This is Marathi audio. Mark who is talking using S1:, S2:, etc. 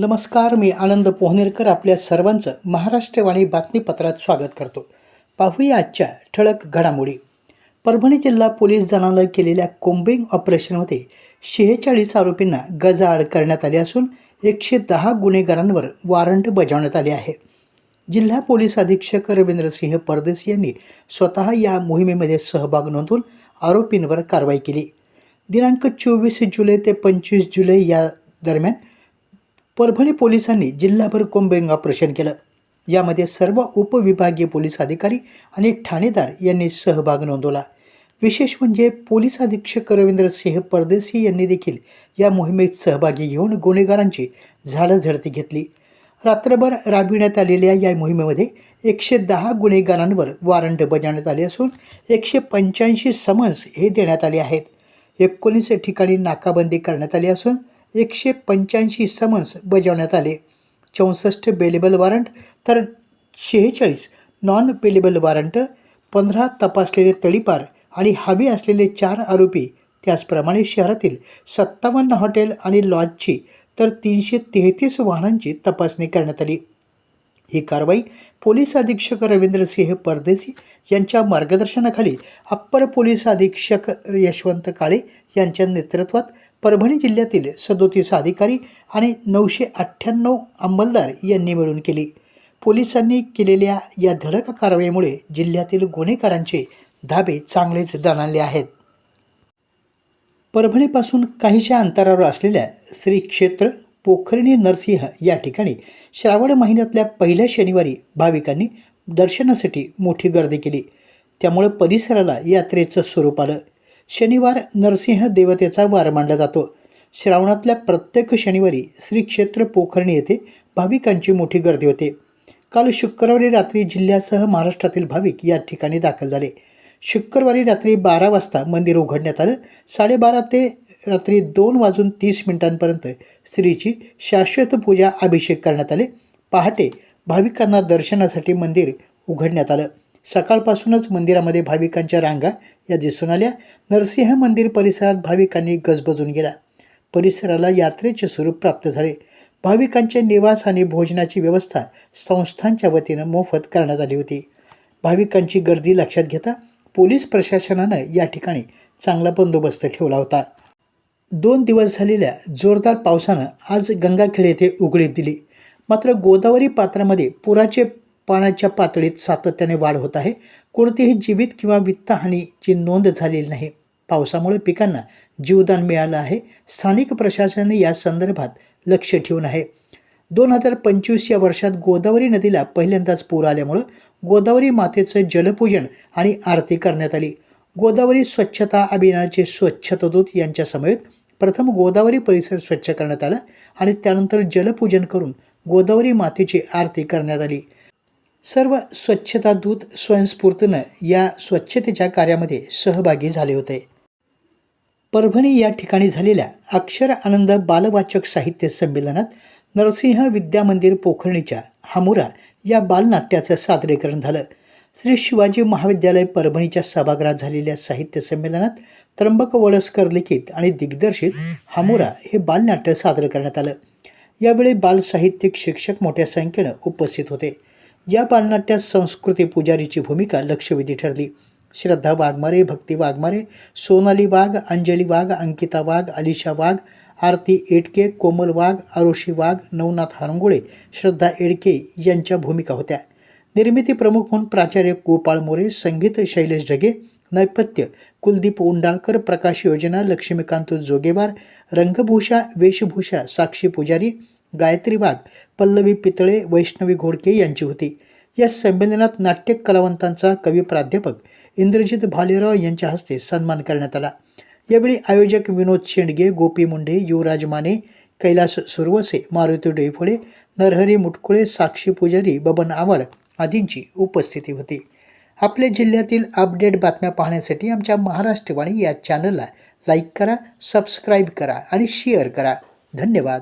S1: नमस्कार मी आनंद पोहनेरकर आपल्या सर्वांचं महाराष्ट्रवाणी बातमीपत्रात स्वागत करतो. पाहूया आजच्या ठळक घडामोडी. परभणी जिल्हा पोलीस दलानं केलेल्या कोम्बिंग ऑपरेशनमध्ये शेहेचाळीस आरोपींना गजाआड करण्यात आले असून एकशे दहा गुन्हेगारांवर वॉरंट बजावण्यात आले आहे. जिल्हा पोलीस अधीक्षक रवींद्रसिंह परदेशी यांनी स्वतः या मोहिमेमध्ये सहभाग नोंदवून आरोपींवर कारवाई केली. दिनांक चोवीस जुलै ते पंचवीस जुलै या दरम्यान परभणी पोलिसांनी जिल्हाभर कोम्बिंग ऑपरेशन केलं. यामध्ये सर्व उपविभागीय पोलीस अधिकारी आणि ठाणेदार यांनी सहभाग नोंदवला. विशेष म्हणजे पोलीस अधीक्षक रवींद्रसिंह परदेशी यांनी देखील या मोहिमेत सहभागी घेऊन गुन्हेगारांची झाडं झडती घेतली. रात्रभर राबविण्यात आलेल्या या मोहिमेमध्ये एकशे दहा गुन्हेगारांवर वॉरंट बजावण्यात आले असून एकशे पंच्याऐंशी समन्स हे देण्यात आले आहेत. एकोणीस ठिकाणी नाकाबंदी करण्यात आली असून एकशे पंच्याऐंशी समन्स बजावण्यात आले. चौसष्ट बेलेबल वॉरंट तर शेहेचाळीस नॉन बेलेबल वॉरंट पंधरा तपासलेले तडीपार आणि हवे असलेले चार आरोपी त्याचप्रमाणे शहरातील सत्तावन्न हॉटेल आणि लॉजची तर तीनशे तेहतीस वाहनांची तपासणी करण्यात आली. ही कारवाई पोलीस अधीक्षक रवींद्र सिंह परदेसी यांच्या मार्गदर्शनाखाली अप्पर पोलीस अधीक्षक यशवंत काळे यांच्या नेतृत्वात परभणी जिल्ह्यातील सदोतीस अधिकारी आणि नऊशे अठ्ठ्याण्णव अंमलदार यांनी मिळून केली. पोलिसांनी केलेल्या या धडक कारवाईमुळे जिल्ह्यातील गुन्हेगारांचे धाबे चांगलेच दणाले आहेत. परभणीपासून काहीशा अंतरावर असलेल्या श्री क्षेत्र पोखरिणी नरसिंह या ठिकाणी श्रावण महिन्यातल्या पहिल्या शनिवारी भाविकांनी दर्शनासाठी मोठी गर्दी केली. त्यामुळे परिसराला यात्रेचं स्वरूप आलं. शनिवार नरसिंह देवतेचा वार मानला जातो. श्रावणातल्या प्रत्येक शनिवारी श्री क्षेत्र पोखर्णी येथे भाविकांची मोठी गर्दी होते. काल शुक्रवारी रात्री जिल्ह्यासह महाराष्ट्रातील भाविक या ठिकाणी दाखल झाले. शुक्रवारी रात्री बारा वाजता मंदिर उघडण्यात आलं. साडेबारा ते रात्री दोन वाजून तीस मिनिटांपर्यंत श्रीची शाश्वत पूजा अभिषेक करण्यात आले. पहाटे भाविकांना दर्शनासाठी मंदिर उघडण्यात आलं. सकाळपासूनच मंदिरामध्ये भाविकांच्या रांगा या दिसून आल्या. नरसिंह मंदिर परिसरात भाविकांनी गजबजून गेला. परिसराला यात्रेचे स्वरूप प्राप्त झाले. भाविकांचे निवास आणि भोजनाची व्यवस्था संस्थांच्या वतीनं मोफत करण्यात आली होती. भाविकांची गर्दी लक्षात घेता पोलीस प्रशासनानं या ठिकाणी चांगला बंदोबस्त ठेवला होता. दोन दिवस झालेल्या जोरदार पावसानं आज गंगाखेड येथे उघडीप दिली. मात्र गोदावरी पात्रामध्ये पुराचे पाण्याच्या पातळीत सातत्याने वाढ होत आहे. कोणतीही जीवित किंवा वित्तहानीची नोंद झालेली नाही. पावसामुळे पिकांना जीवदान मिळालं आहे. स्थानिक प्रशासनाने या संदर्भात लक्ष ठेवून आहे. दोन हजार पंचवीस या वर्षात गोदावरी नदीला पहिल्यांदाच पूर आल्यामुळं गोदावरी मातेचं जलपूजन आणि आरती करण्यात आली. गोदावरी स्वच्छता अभियानाचे स्वच्छतादूत यांच्या समेत प्रथम गोदावरी परिसर स्वच्छ करण्यात आला आणि त्यानंतर जलपूजन करून गोदावरी मातेची आरती करण्यात आली. सर्व स्वच्छता दूत स्वयंस्फूर्तीनं या स्वच्छतेच्या कार्यामध्ये सहभागी झाले होते. परभणी या ठिकाणी झालेल्या अक्षर आनंद बालवाचक साहित्य संमेलनात नरसिंह विद्या मंदिर पोखरणीच्या हामुरा या बालनाट्याचं सादरीकरण झालं. श्री शिवाजी महाविद्यालय परभणीच्या सभागृहात झालेल्या साहित्य संमेलनात त्र्यंबक वळसकर लिखित आणि दिग्दर्शित हामुरा हे बालनाट्य सादर करण्यात आलं. यावेळी बालसाहित्यिक शिक्षक मोठ्या संख्येनं उपस्थित होते. या बालनाट्यात संस्कृती पुजारीची भूमिका लक्षवेधी ठरली. श्रद्धा वाघमारे भक्ती वाघमारे सोनाली वाघ अंजली वाघ अंकिता वाघ अलिशा वाघ आरती एडके कोमल वाघ आरुषी वाघ नवनाथ हारंगुळे श्रद्धा एडके यांच्या भूमिका होत्या. निर्मिती प्रमुख म्हणून प्राचार्य गोपाळ मोरे संगीत शैलेश ढगे नैपथ्य कुलदीप उंडाळकर प्रकाश योजना लक्ष्मीकांत जोगेवार रंगभूषा वेशभूषा साक्षी पुजारी गायत्री वाघ पल्लवी पितळे वैष्णवी घोडके यांची होती. या संमेलनात नाट्य कलावंतांचा कवी प्राध्यापक इंद्रजित भालेराव यांच्या हस्ते सन्मान करण्यात आला. यावेळी आयोजक विनोद शेंडगे गोपी मुंडे युवराज माने कैलास सुरवसे मारुती डोईफोडे नरहरी मुटकुळे साक्षी पुजारी बबन आवाड आदींची उपस्थिती होती. आपल्या जिल्ह्यातील अपडेट बातम्या पाहण्यासाठी आमच्या महाराष्ट्रवाणी या चॅनलला लाईक करा सबस्क्राईब करा आणि शेअर करा. धन्यवाद.